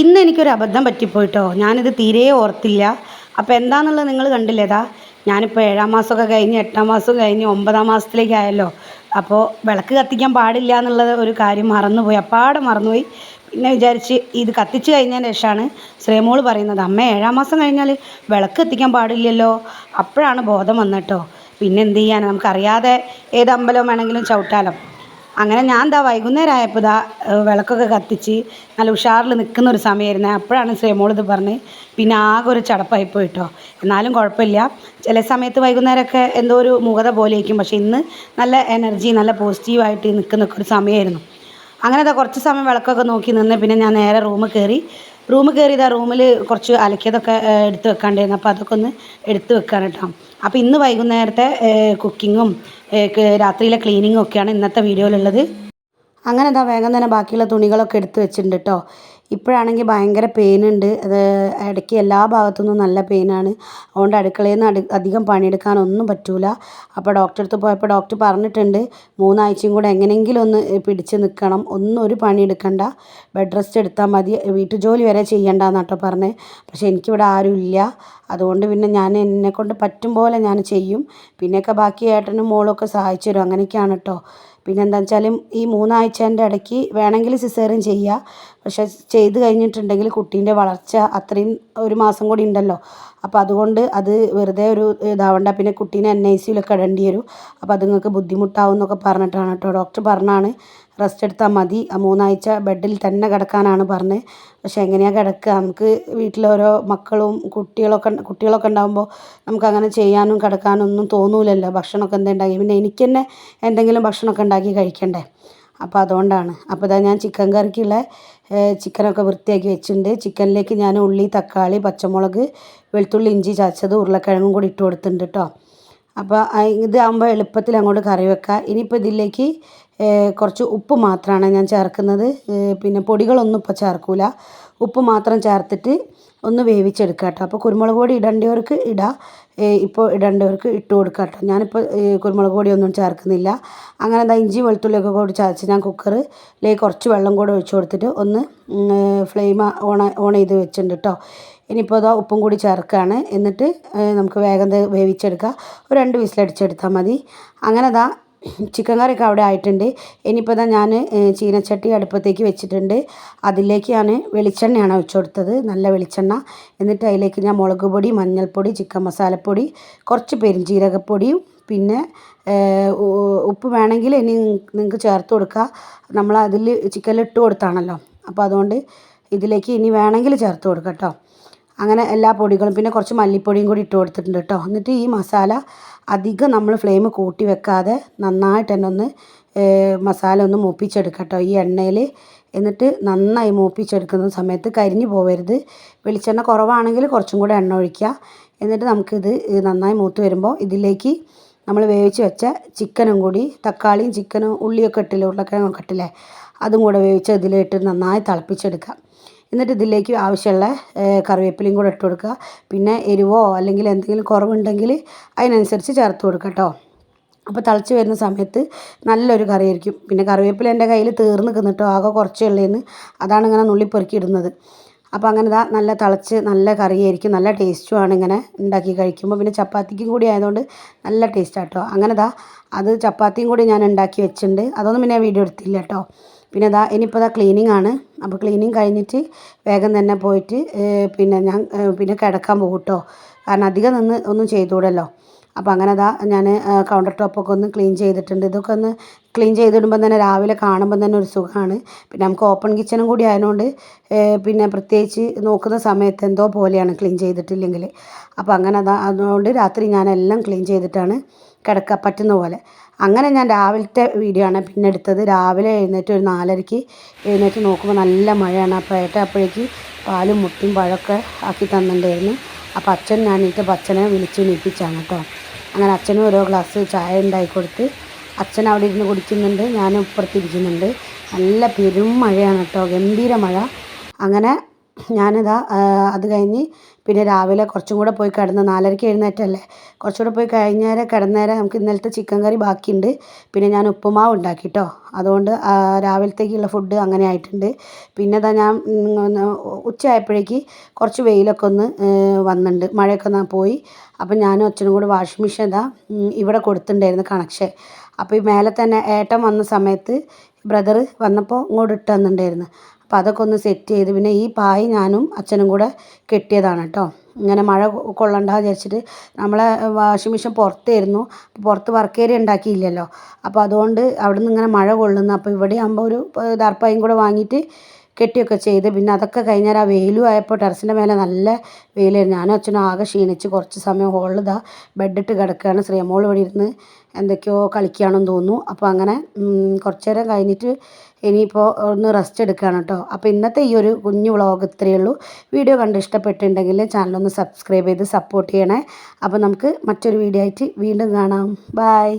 ഇന്ന് എനിക്കൊരു അബദ്ധം പറ്റിപ്പോയിട്ടോ? ഞാനിത് തീരെ ഓർത്തില്ല. അപ്പോൾ എന്താണെന്നുള്ളത് നിങ്ങൾ കണ്ടില്ലേതാ? ഞാനിപ്പോൾ ഏഴാം മാസമൊക്കെ കഴിഞ്ഞ് എട്ടാം മാസം കഴിഞ്ഞ് ഒമ്പതാം മാസത്തിലേക്കായല്ലോ അപ്പോൾ വിളക്ക് കത്തിക്കാൻ പാടില്ല എന്നുള്ളത് ഒരു കാര്യം മറന്നുപോയി. അപ്പാടെ മറന്നുപോയി. പിന്നെ വിചാരിച്ച് ഇത് കത്തിച്ച് കഴിഞ്ഞതിന് ശേഷമാണ് ശ്രീമോൾ പറയുന്നത് അമ്മ ഏഴാം മാസം കഴിഞ്ഞാൽ വിളക്ക് കത്തിക്കാൻ പാടില്ലല്ലോ. അപ്പോഴാണ് ബോധം വന്നിട്ടോ പിന്നെ എന്ത് ചെയ്യാൻ നമുക്കറിയാതെ ഏത് അമ്പലം വേണമെങ്കിലും ചവിട്ടാലോ. അങ്ങനെ ഞാൻ എന്താ വൈകുന്നേരം ആയപ്പോൾ ഇതാ വിളക്കൊക്കെ കത്തിച്ച് നല്ല ഉഷാറിൽ നിൽക്കുന്ന ഒരു സമയമായിരുന്നു അപ്പോഴാണ് ശ്രീമോളിത് പറഞ്ഞ് പിന്നെ ആകെ ഒരു ചടപ്പായി പോയിട്ടോ. എന്നാലും കുഴപ്പമില്ല. ചില സമയത്ത് വൈകുന്നേരമൊക്കെ എന്തോ ഒരു മുഖത പോലെ ആയിരിക്കും പക്ഷേ ഇന്ന് നല്ല എനർജി നല്ല പോസിറ്റീവായിട്ട് നിൽക്കുന്നൊക്കെ ഒരു സമയമായിരുന്നു അങ്ങനെ അതാ കുറച്ച് സമയം വിളക്കൊക്കെ നോക്കി നിന്ന് പിന്നെ ഞാൻ നേരെ റൂമിൽ കയറി റൂമിൽ കയറിയത് ആ റൂമിൽ കുറച്ച് അലക്കിയതൊക്കെ എടുത്ത് വെക്കാണ്ടായിരുന്നു. അപ്പോൾ അതൊക്കെ ഒന്ന് എടുത്ത് വെക്കാണ് കേട്ടോ. അപ്പോൾ ഇന്ന് വൈകുന്നേരത്തെ കുക്കിങ്ങും രാത്രിയിലെ ക്ലീനിങ്ങും ഒക്കെയാണ് ഇന്നത്തെ വീഡിയോയിലുള്ളത്. അങ്ങനെ എന്താ വേഗം തന്നെ ബാക്കിയുള്ള തുണികളൊക്കെ എടുത്ത് വെച്ചിട്ടുണ്ട് കേട്ടോ. ഇപ്പോഴാണെങ്കിൽ ഭയങ്കര പെയിനുണ്ട്. അത് ഇടയ്ക്ക് എല്ലാ ഭാഗത്തുനിന്നും നല്ല പെയിനാണ്. അതുകൊണ്ട് അടുക്കളയിൽ നിന്ന് അധികം പണിയെടുക്കാനൊന്നും പറ്റൂല. അപ്പോൾ ഡോക്ടറെ അടുത്ത് പോയപ്പോൾ ഡോക്ടർ പറഞ്ഞിട്ടുണ്ട് മൂന്നാഴ്ചയും കൂടെ എങ്ങനെയെങ്കിലും ഒന്ന് പിടിച്ച് നിൽക്കണം. ഒന്നും ഒരു പണി എടുക്കണ്ട ബെഡ് റെസ്റ്റ് എടുത്താൽ മതി. വീട്ടു ജോലി വരെ ചെയ്യണ്ട എന്നാട്ടോ പറഞ്ഞത്. പക്ഷേ എനിക്കിവിടെ ആരും ഇല്ല. അതുകൊണ്ട് പിന്നെ ഞാൻ എന്നെക്കൊണ്ട് പറ്റും പോലെ ഞാൻ ചെയ്യും. പിന്നെയൊക്കെ ബാക്കി ഏട്ടനും മോളൊക്കെ സഹായിച്ചു തരും. അങ്ങനെയൊക്കെയാണ് കേട്ടോ. പിന്നെ എന്താ വെച്ചാൽ ഈ മൂന്നാഴ്ചേന്റെ ഇടയ്ക്ക് വേണമെങ്കിൽ സിസേറിയൻ ചെയ്യുക പക്ഷെ ചെയ്ത് കഴിഞ്ഞിട്ടുണ്ടെങ്കിൽ കുട്ടീന്റെ വളർച്ച അത്രയും ഒരു മാസം കൂടി ഉണ്ടല്ലോ. അപ്പോൾ അതുകൊണ്ട് അത് വെറുതെ ഒരു ഇതാവണ്ട. പിന്നെ കുട്ടീനെ എൻ ഐ സിയിലൊക്കെ ഇടേണ്ടി വരും. അപ്പോൾ അത് നിങ്ങൾക്ക് ബുദ്ധിമുട്ടാവും എന്നൊക്കെ പറഞ്ഞിട്ടാണ് കേട്ടോ. ഡോക്ടർ പറഞ്ഞാണ്. റെസ്റ്റ് എടുത്താൽ മതി. ആ മൂന്നാഴ്ച ബെഡിൽ തന്നെ കിടക്കാനാണ് പറഞ്ഞത് പക്ഷെ എങ്ങനെയാണ് കിടക്കുക? നമുക്ക് വീട്ടിൽ ഓരോ മക്കളും കുട്ടികളൊക്കെ കുട്ടികളൊക്കെ ഉണ്ടാകുമ്പോൾ നമുക്ക് അങ്ങനെ ചെയ്യാനും കിടക്കാനും ഒന്നും തോന്നൂലല്ലോ. ഭക്ഷണമൊക്കെ എന്താ ഉണ്ടാക്കി? പിന്നെ എനിക്ക് തന്നെ എന്തെങ്കിലും ഭക്ഷണമൊക്കെ ഉണ്ടാക്കി കഴിക്കണ്ടേ? അപ്പോൾ അതുകൊണ്ടാണ്. അപ്പോൾ ഇതാ ഞാൻ ചിക്കൻ കറിക്കുള്ള ചിക്കനൊക്കെ വൃത്തിയാക്കി വെച്ചിട്ടുണ്ട്. ചിക്കനിലേക്ക് ഞാൻ ഉള്ളി തക്കാളി പച്ചമുളക് വെളുത്തുള്ളി ഇഞ്ചി ചതച്ചത് ഉരുളക്കിഴങ്ങും കൂടി ഇട്ട് കൊടുത്തിട്ടുണ്ട് കേട്ടോ. അപ്പോൾ ഇതാകുമ്പോൾ എളുപ്പത്തിൽ അങ്ങോട്ട് കറി വെക്കുക ഇനിയിപ്പോൾ ഇതിലേക്ക് കുറച്ച് ഉപ്പ് മാത്രമാണ് ഞാൻ ചേർക്കുന്നത്. പിന്നെ പൊടികളൊന്നും ഇപ്പോൾ ചേർക്കില്ല ഉപ്പ് മാത്രം ചേർത്തിട്ട് ഒന്ന് വേവിച്ചെടുക്കുക കേട്ടോ അപ്പോൾ കുരുമുളക് പൊടി ഇടേണ്ടവർക്ക് ഇടാം. ഇപ്പോൾ ഇടേണ്ടവർക്ക് ഇട്ട് കൊടുക്കുക കേട്ടോ ഞാനിപ്പോൾ കുരുമുളക് പൊടിയൊന്നും ചേർക്കുന്നില്ല. അങ്ങനെ എന്താ ഇഞ്ചി വെളുത്തുള്ളിയൊക്കെ കൂടി ചതച്ച് ഞാൻ കുക്കറിലേക്ക് കുറച്ച് വെള്ളം കൂടി ഒഴിച്ച് കൊടുത്തിട്ട് ഒന്ന് ഫ്ലെയിം ഓൺ ഓൺ ചെയ്ത് വെച്ചിട്ടുണ്ട് കേട്ടോ ഇനിയിപ്പോൾ അതോ ഉപ്പും കൂടി ചേർക്കുകയാണ് എന്നിട്ട് നമുക്ക് വേഗം വേവിച്ചെടുക്കുക ഒരു രണ്ട് വിസിലടിച്ചെടുത്താൽ മതി. അങ്ങനെ ഇതാ ചിക്കൻ കറിയൊക്കെ അവിടെ ആയിട്ടുണ്ട്. ഇനിയിപ്പോൾ ഇതാ ഞാൻ ചീനച്ചട്ടി അടുപ്പത്തേക്ക് വെച്ചിട്ടുണ്ട്. അതിലേക്ക് ഞാൻ വെളിച്ചെണ്ണയാണ് ഒഴിച്ചു കൊടുത്തത്. നല്ല വെളിച്ചെണ്ണ. എന്നിട്ട് അതിലേക്ക് ഞാൻ മുളക് പൊടി മഞ്ഞൾപ്പൊടി ചിക്കൻ മസാലപ്പൊടി കുറച്ച് പെരിഞ്ജീരകപ്പൊടിയും പിന്നെ ഉപ്പ് വേണമെങ്കിൽ ഇനി നിങ്ങൾക്ക് ചേർത്ത് കൊടുക്കുക. നമ്മൾ അതിൽ ചിക്കനിൽ ഇട്ട് കൊടുത്താണല്ലോ. അപ്പോൾ അതുകൊണ്ട് ഇതിലേക്ക് ഇനി വേണമെങ്കിൽ ചേർത്ത് കൊടുക്കാം കേട്ടോ. അങ്ങനെ എല്ലാ പൊടികളും പിന്നെ കുറച്ച് മല്ലിപ്പൊടിയും കൂടി ഇട്ട് കൊടുത്തിട്ടുണ്ട് കേട്ടോ. എന്നിട്ട് ഈ മസാല അധികം നമ്മൾ ഫ്ലെയിം കൂട്ടി വെക്കാതെ നന്നായിട്ട് തന്നെ ഒന്ന് മസാല ഒന്ന് മൂപ്പിച്ചെടുക്കാം കേട്ടോ ഈ എണ്ണയിൽ. എന്നിട്ട് നന്നായി മൂപ്പിച്ചെടുക്കുന്ന സമയത്ത് കരിഞ്ഞു പോവരുത്. വെളിച്ചെണ്ണ കുറവാണെങ്കിൽ കുറച്ചും കൂടെ എണ്ണ ഒഴിക്കുക. എന്നിട്ട് നമുക്കിത് നന്നായി മൂത്ത് വരുമ്പോൾ ഇതിലേക്ക് നമ്മൾ വേവിച്ച് വെച്ച ചിക്കനും കൂടി തക്കാളിയും ചിക്കനും ഉള്ളിയൊക്കെ ഇട്ടില്ലേ ഉരുളക്കിഴങ്ങൊക്കെ ഇട്ടില്ലേ അതും കൂടെ വേവിച്ച് ഇതിലിട്ട് നന്നായി തിളപ്പിച്ചെടുക്കുക. എന്നിട്ട് ഇതിലേക്ക് ആവശ്യമുള്ള കറിവേപ്പിലയും കൂടെ ഇട്ട് കൊടുക്കുക. പിന്നെ എരിവോ അല്ലെങ്കിൽ എന്തെങ്കിലും കുറവുണ്ടെങ്കിൽ അതിനനുസരിച്ച് ചേർത്ത് കൊടുക്കുക കേട്ടോ. അപ്പോൾ തിളച്ച് വരുന്ന സമയത്ത് നല്ലൊരു കറി ആയിരിക്കും പിന്നെ കറിവേപ്പില എന്റെ കയ്യിൽ തീർന്ന് നിൽക്കുന്നിട്ടോ ആകെ കുറച്ചേ ഉള്ളേന്ന്. അതാണ് ഇങ്ങനെ നുള്ളിപ്പെറുക്കി ഇടുന്നത് അപ്പോൾ അങ്ങനെ ഇതാ നല്ല തിളച്ച് നല്ല കറിയായിരിക്കും. നല്ല ടേസ്റ്റുമാണ് ഇങ്ങനെ ഉണ്ടാക്കി കഴിക്കുമ്പോൾ. പിന്നെ ചപ്പാത്തിക്കും കൂടി ആയതുകൊണ്ട് നല്ല ടേസ്റ്റാണ് കേട്ടോ. അങ്ങനെ ഇതാ അത് ചപ്പാത്തിയും കൂടി ഞാൻ ഉണ്ടാക്കി വെച്ചിട്ടുണ്ട്. അതൊന്നും പിന്നെ വീഡിയോ എടുത്തില്ല കേട്ടോ. പിന്നെ ഇതാ ഇനിയിപ്പോൾ ഇതാ ക്ലീനിങ് ആണ്. അപ്പോൾ ക്ലീനിങ് കഴിഞ്ഞിട്ട് വേഗം തന്നെ പോയിട്ട് പിന്നെ ഞാൻ പിന്നെ കിടക്കാൻ പോകും കേട്ടോ കാരണം അധികം നിന്ന് ഒന്നും ചെയ്തുകൂടല്ലോ. അപ്പോൾ അങ്ങനെ അതാ ഞാൻ കൗണ്ടർ ടോപ്പൊക്കെ ഒന്ന് ക്ലീൻ ചെയ്തിട്ടുണ്ട്. ഇതൊക്കെ ഒന്ന് ക്ലീൻ ചെയ്തിടുമ്പോൾ തന്നെ രാവിലെ കാണുമ്പോൾ തന്നെ ഒരു സുഖമാണ് പിന്നെ നമുക്ക് ഓപ്പൺ കിച്ചണും കൂടി ആയതുകൊണ്ട് പിന്നെ പ്രത്യേകിച്ച് നോക്കുന്ന സമയത്ത് എന്തോ പോലെയാണ് ക്ലീൻ ചെയ്തിട്ടില്ലെങ്കിൽ അപ്പോൾ അങ്ങനെ അതാ അതുകൊണ്ട് രാത്രി ഞാനെല്ലാം ക്ലീൻ ചെയ്തിട്ടാണ് കിടക്കാൻ പറ്റുന്ന പോലെ. അങ്ങനെ ഞാൻ രാവിലത്തെ വീഡിയോ ആണ് പിന്നെ എടുത്തത്. രാവിലെ എഴുന്നേറ്റ് ഒരു നാലരയ്ക്ക് എഴുന്നേറ്റ് നോക്കുമ്പോൾ നല്ല മഴയാണ്. അപ്പോൾ ഏട്ട അപ്പോഴേക്ക് പാലും മുട്ടും പഴമൊക്കെ ആക്കി തന്നിട്ടുണ്ടായിരുന്നു. അപ്പോൾ അച്ഛൻ ഞാൻ എണീറ്റപ്പോൾ അച്ഛനെ വിളിച്ച് നീപ്പിച്ചാണ് കേട്ടോ. അങ്ങനെ അച്ഛനും ഓരോ ഗ്ലാസ് ചായ ഉണ്ടാക്കി കൊടുത്ത് അച്ഛൻ അവിടെ ഇരുന്ന് കുടിക്കുന്നുണ്ട് ഞാനും ഇപ്പുറത്തിരിക്കുന്നുണ്ട് നല്ല പെരും മഴയാണ് കേട്ടോ. ഗംഭീര മഴ. അങ്ങനെ ഞാനിതാ അത് കഴിഞ്ഞ് പിന്നെ രാവിലെ കുറച്ചും കൂടെ പോയി കിടന്ന് നാലരയ്ക്ക് എഴുന്നേറ്റല്ലേ. കുറച്ചുകൂടെ പോയി കഴിഞ്ഞേരം കിടന്നേരം നമുക്ക് ഇന്നലത്തെ ചിക്കൻ കറി ബാക്കിയുണ്ട്. പിന്നെ ഞാൻ ഉപ്പുമാവ് ഉണ്ടാക്കി കേട്ടോ അതുകൊണ്ട് രാവിലത്തേക്കുള്ള ഫുഡ് അങ്ങനെ ആയിട്ടുണ്ട്. പിന്നെ ഇതാ ഞാൻ ഉച്ചയായപ്പോഴേക്ക് കുറച്ച് വെയിലൊക്കെ ഒന്ന് വന്നിട്ടുണ്ട് മഴയൊക്കെ ഒന്ന് പോയി. അപ്പം ഞാനും അച്ഛനും കൂടെ വാഷിംഗ് മെഷീൻ ഇതാ ഇവിടെ കൊടുത്തിട്ടുണ്ടായിരുന്നു കണക്ഷൻ. അപ്പോൾ ഈ മേലെ തന്നെ ഏട്ടൻ വന്ന സമയത്ത് ബ്രദർ വന്നപ്പോൾ ഇങ്ങോട്ട് ഇട്ട് തന്നിട്ടുണ്ടായിരുന്നു അപ്പോൾ അതൊക്കെ ഒന്ന് സെറ്റ് ചെയ്ത് പിന്നെ ഈ പായ് ഞാനും അച്ഛനും കൂടെ കെട്ടിയതാണ് കേട്ടോ. ഇങ്ങനെ മഴ കൊള്ളണ്ടാ വിചാരിച്ചിട്ട് നമ്മളെ വാഷിംഗ് മെഷീൻ പുറത്തായിരുന്നു പുറത്ത് വർക്ക് ഏരിയ ഉണ്ടാക്കിയില്ലല്ലോ അപ്പോൾ അതുകൊണ്ട് അവിടെ നിന്ന് ഇങ്ങനെ മഴ കൊള്ളുന്നു. അപ്പോൾ ഇവിടെ ആകുമ്പോൾ ഒരു ദർപ്പായും കൂടെ വാങ്ങിയിട്ട് കെട്ടിയൊക്കെ ചെയ്ത് പിന്നെ അതൊക്കെ കഴിഞ്ഞാൽ ആ വെയിലും ആയപ്പോൾ ടെറസിന്റെ മേലെ നല്ല വെയിലായിരുന്നു. ഞാനും അച്ഛനും ആകെ ക്ഷീണിച്ച് കുറച്ച് സമയം ഹോളിൽ ബെഡിട്ട് കിടക്കുകയാണ് ശ്രീമോൾ ഇവിടെ ഇരുന്ന് എന്തൊക്കെയോ കളിക്കുകയാണെന്ന് തോന്നുന്നു. അപ്പോൾ അങ്ങനെ കുറച്ച് നേരം കഴിഞ്ഞിട്ട് ഇനിയിപ്പോൾ ഒന്ന് റെസ്റ്റ് എടുക്കുകയാണ് കേട്ടോ അപ്പോൾ ഇന്നത്തെ ഈ ഒരു കുഞ്ഞു വ്ളോഗ് ഇത്രയേ ഉള്ളൂ. വീഡിയോ കണ്ട് ഇഷ്ടപ്പെട്ടിട്ടുണ്ടെങ്കിൽ ചാനലൊന്ന് സബ്സ്ക്രൈബ് ചെയ്ത് സപ്പോർട്ട് ചെയ്യണേ. അപ്പോൾ നമുക്ക് മറ്റൊരു വീഡിയോ ആയിട്ട് വീണ്ടും കാണാം. ബായ്